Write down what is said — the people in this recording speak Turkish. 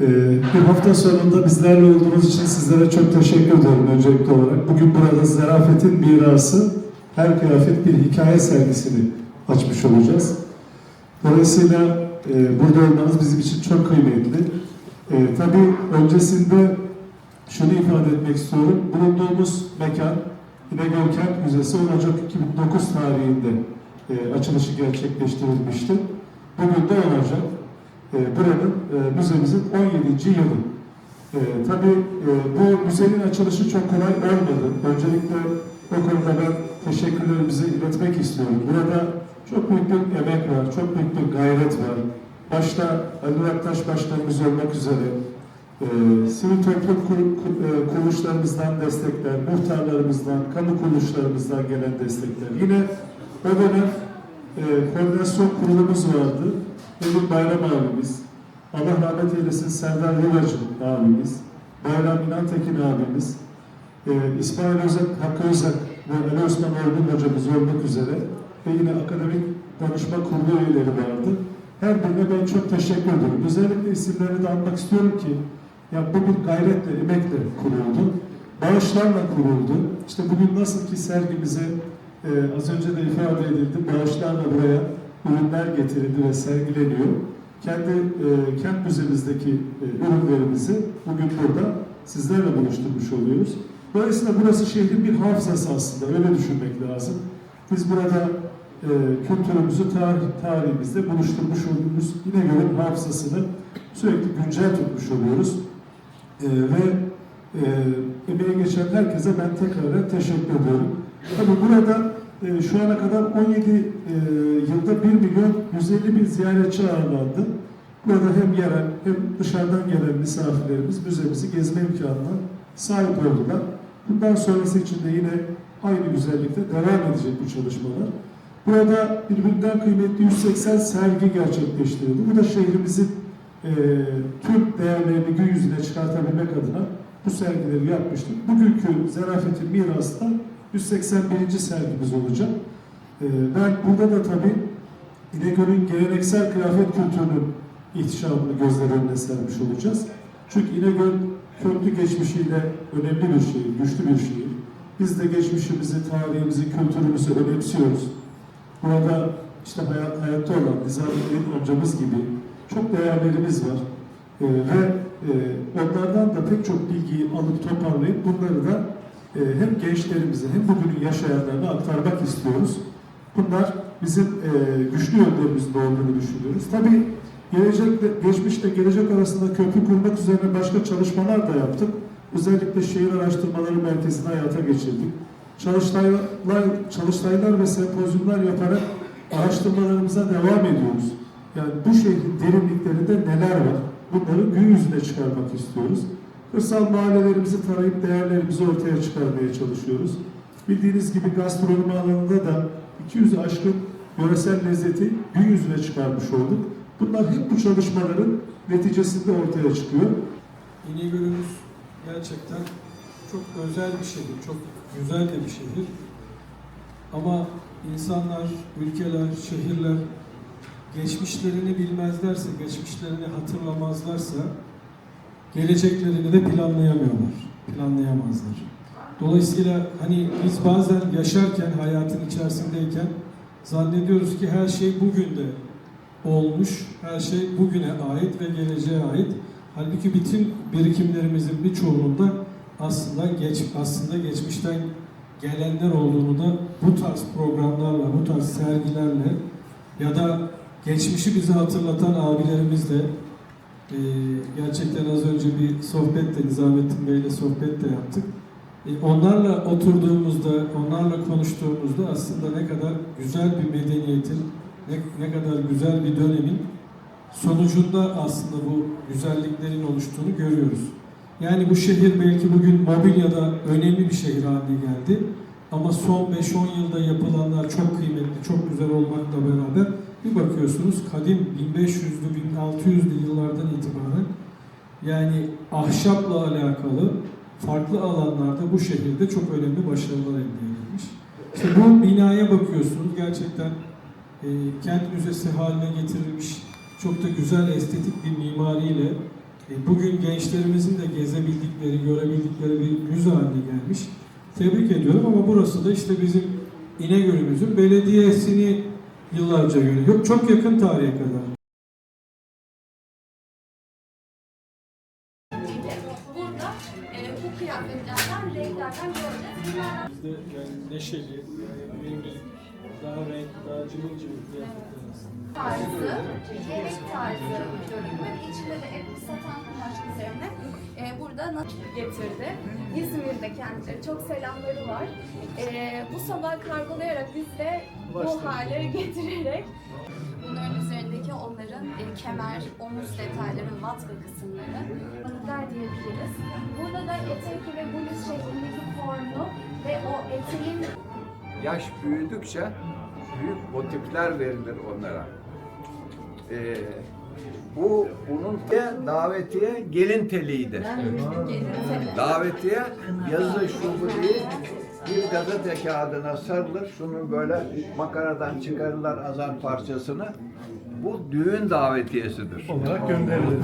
Ee, bir hafta sonunda bizlerle olduğunuz için sizlere çok teşekkür ederim öncelikli olarak. Bugün burada Zarafet'in mirası, her kıyafet bir hikaye sergisini açmış olacağız. Dolayısıyla burada olmanız bizim için çok kıymetli. E, tabii öncesinde şunu ifade etmek istiyorum. Bulunduğumuz mekan İnegöl Kent Müzesi 10 Ocak 2009 tarihinde e, açılışı gerçekleştirilmişti. Bugün de 10 Ocak. E, buranın e, müzemizin 17. yılı. E, tabii e, bu müzenin açılışı çok kolay olmadı. Öncelikle o konuda ben teşekkürlerimizi iletmek istiyorum. Burada çok büyük bir emek var, çok büyük bir gayret var. Başta Ali Aktaş başkanımız olmak üzere e, sivil toplum e, kuruluşlarımızdan destekler, muhtarlarımızdan, kamu kuruluşlarımızdan gelen destekler. Yine o dönem e, koordinasyon kurulumuz vardı. Benim Bayram abimiz, Allah rahmet eylesin Serdar Yuvacı abimiz, Bayram İnantekin abimiz, e, İsmail Özak, Hakkı Özak ve Ali Osman Orgun hocamız olmak üzere ve yine akademik danışma kurulu üyeleri vardı. Her birine ben çok teşekkür ediyorum. Özellikle isimlerini de anmak istiyorum ki ya bu bir gayretle, emekle kuruldu. Bağışlarla kuruldu. İşte bugün nasıl ki sergimize e, az önce de ifade edildi, bağışlarla buraya ürünler getirildi ve sergileniyor. Kendi e, kent müzemizdeki e, ürünlerimizi bugün burada sizlerle buluşturmuş oluyoruz. Dolayısıyla burası şehrin bir hafızası aslında, öyle düşünmek lazım. Biz burada e, kültürümüzü tarih, tarihimizde buluşturmuş olduğumuz İnegöl'ün hafızasını sürekli güncel tutmuş oluyoruz. E, ve e, emeğe geçen herkese ben tekrar teşekkür ediyorum. Tabii burada e, şu ana kadar 17 e, yılda 1 milyon 150 bin ziyaretçi ağırlandı. Burada hem yerel hem dışarıdan gelen misafirlerimiz müzemizi gezme imkanına sahip oldular. Bundan sonrası için de yine aynı güzellikte devam edecek bu çalışmalar. Burada birbirinden kıymetli 180 sergi gerçekleştirildi. Bu da şehrimizin e, tüm değerlerini gün yüzüne çıkartabilmek adına bu sergileri yapmıştık. Bugünkü Zarafet'in mirası da 181. sergimiz olacak. E, ben burada da tabii İnegöl'ün geleneksel kıyafet kültürünün ihtişamını gözler önüne sermiş olacağız. Çünkü İnegöl köklü geçmişiyle önemli bir şehir, güçlü bir şehir. Biz de geçmişimizi, tarihimizi, kültürümüzü önemsiyoruz. Burada işte hayat, hayatta olan Nizamettin amcamız gibi çok değerlerimiz var. Ee, ve e, onlardan da pek çok bilgiyi alıp toparlayıp bunları da e, hem gençlerimize hem bugünün yaşayanlarına aktarmak istiyoruz. Bunlar bizim e, güçlü yönlerimizin olduğunu düşünüyoruz. Tabii gelecekle, geçmişle gelecek arasında köprü kurmak üzerine başka çalışmalar da yaptık. Özellikle şehir araştırmaları merkezini hayata geçirdik. Çalıştaylar, çalıştaylar ve sempozyumlar yaparak araştırmalarımıza devam ediyoruz. Yani bu şehrin derinliklerinde neler var? Bunları gün yüzüne çıkarmak istiyoruz. Kırsal mahallelerimizi tarayıp değerlerimizi ortaya çıkarmaya çalışıyoruz. Bildiğiniz gibi gastronomi alanında da 200 aşkın yöresel lezzeti gün yüzüne çıkarmış olduk. Bunlar hep bu çalışmaların neticesinde ortaya çıkıyor. İnegöl'ümüz gerçekten çok özel bir şehir, çok güzel de bir şehir. Ama insanlar, ülkeler, şehirler geçmişlerini bilmezlerse, geçmişlerini hatırlamazlarsa geleceklerini de planlayamıyorlar, planlayamazlar. Dolayısıyla hani biz bazen yaşarken, hayatın içerisindeyken zannediyoruz ki her şey bugün de olmuş, her şey bugüne ait ve geleceğe ait. Halbuki bütün birikimlerimizin birçoğunda aslında geç aslında geçmişten gelenler olduğunu da bu tarz programlarla, bu tarz sergilerle ya da geçmişi bize hatırlatan abilerimizle e, gerçekten az önce bir sohbet de Nizamettin Bey'le sohbet de yaptık. E, onlarla oturduğumuzda, onlarla konuştuğumuzda aslında ne kadar güzel bir medeniyetin, ne, ne kadar güzel bir dönemin sonucunda aslında bu güzelliklerin oluştuğunu görüyoruz. Yani bu şehir belki bugün mobilyada önemli bir şehir haline geldi. Ama son 5-10 yılda yapılanlar çok kıymetli, çok güzel olmakla beraber bir bakıyorsunuz kadim 1500'lü, 1600'lü yıllardan itibaren yani ahşapla alakalı farklı alanlarda bu şehirde çok önemli başarılar elde edildi. İşte bu binaya bakıyorsunuz gerçekten e, kent müzesi haline getirilmiş çok da güzel estetik bir mimariyle bugün gençlerimizin de gezebildikleri, görebildikleri bir müze haline gelmiş. Tebrik ediyorum ama burası da işte bizim İnegöl'ümüzün belediyesini yıllarca yönetiyor. Çok yakın tarihe kadar. Burada e, Bizde yani neşeli, yani daha renkli, daha cıvıl cıvıl kıyafetler aslında. tarzı, yemek tarzı bölüm var. İçinde de et satan kumaş üzerine e, burada nasıl getirdi. İzmir'de kendileri çok selamları var. E, bu sabah kargolayarak biz de bu hale getirerek Bunların üzerindeki onların e, kemer, omuz detayları, vatka kısımları balıklar diyebiliriz. Burada da etek ve bluz şeklindeki formu ve o eteğin Yaş büyüdükçe büyük motifler verilir onlara. Ee, bu bunun davetiye gelin teliydi. Davetiye yazı şu bu değil, bir gazete kağıdına sarılır, şunun böyle makaradan çıkarırlar azar parçasını. Bu düğün davetiyesidir. olarak gönderilir.